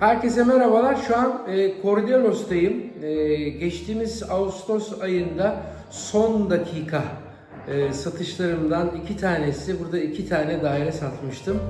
Herkese merhabalar. Şu an e, Kordialos'tayım. E, geçtiğimiz Ağustos ayında son dakika e, satışlarımdan iki tanesi, burada iki tane daire satmıştım.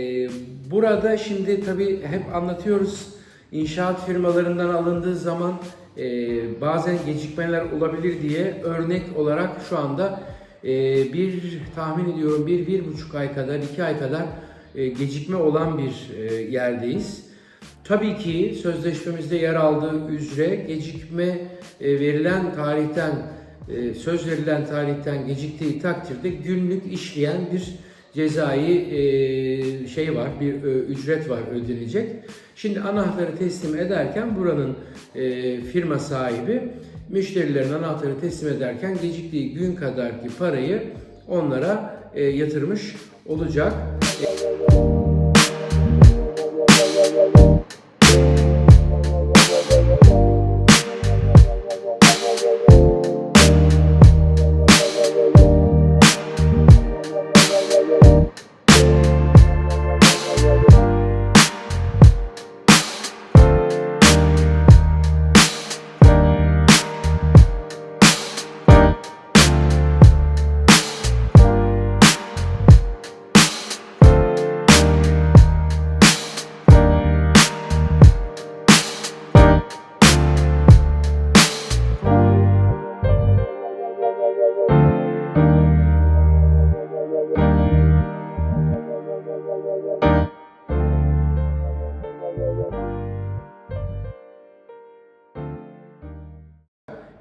Ee, Burada şimdi tabii hep anlatıyoruz inşaat firmalarından alındığı zaman e, bazen gecikmeler olabilir diye örnek olarak şu anda e, bir tahmin ediyorum bir bir buçuk ay kadar iki ay kadar e, gecikme olan bir e, yerdeyiz. Tabii ki sözleşmemizde yer aldığı üzere gecikme e, verilen tarihten e, söz verilen tarihten geciktiği takdirde günlük işleyen bir cezai e, şey var, bir e, ücret var ödenecek. Şimdi anahtarı teslim ederken buranın e, firma sahibi müşterilerin anahtarı teslim ederken geciktiği gün kadarki parayı onlara e, yatırmış olacak.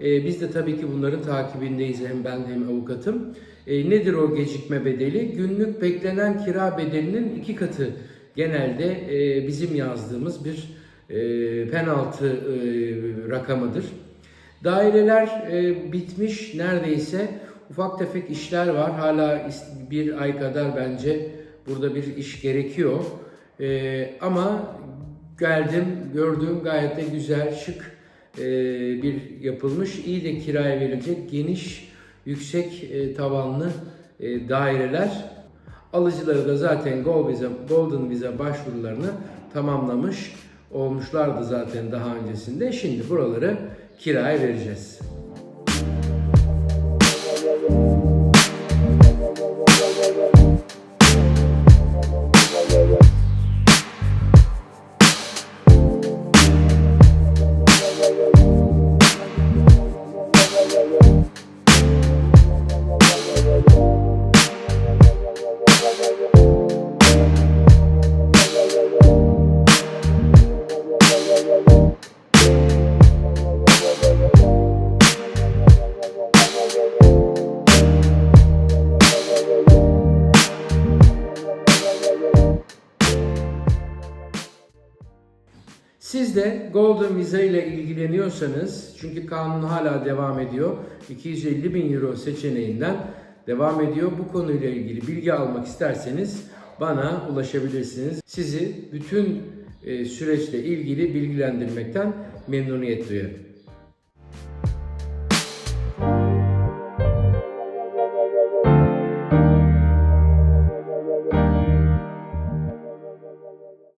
E, biz de tabii ki bunların takibindeyiz hem ben hem avukatım. E, nedir o gecikme bedeli? Günlük beklenen kira bedelinin iki katı genelde e, bizim yazdığımız bir e, penaltı e, rakamıdır. Daireler bitmiş neredeyse ufak tefek işler var. Hala bir ay kadar bence burada bir iş gerekiyor. Ama geldim gördüğüm gayet de güzel şık bir yapılmış iyi de kiraya verilecek geniş yüksek e, tavanlı e, daireler. Alıcıları da zaten Golden Visa başvurularını tamamlamış olmuşlardı zaten daha öncesinde. Şimdi buraları kiraya vereceğiz. Siz de Golden Visa ile ilgileniyorsanız, çünkü kanun hala devam ediyor, 250 bin euro seçeneğinden devam ediyor. Bu konuyla ilgili bilgi almak isterseniz bana ulaşabilirsiniz. Sizi bütün e, süreçle ilgili bilgilendirmekten memnuniyet duyarım.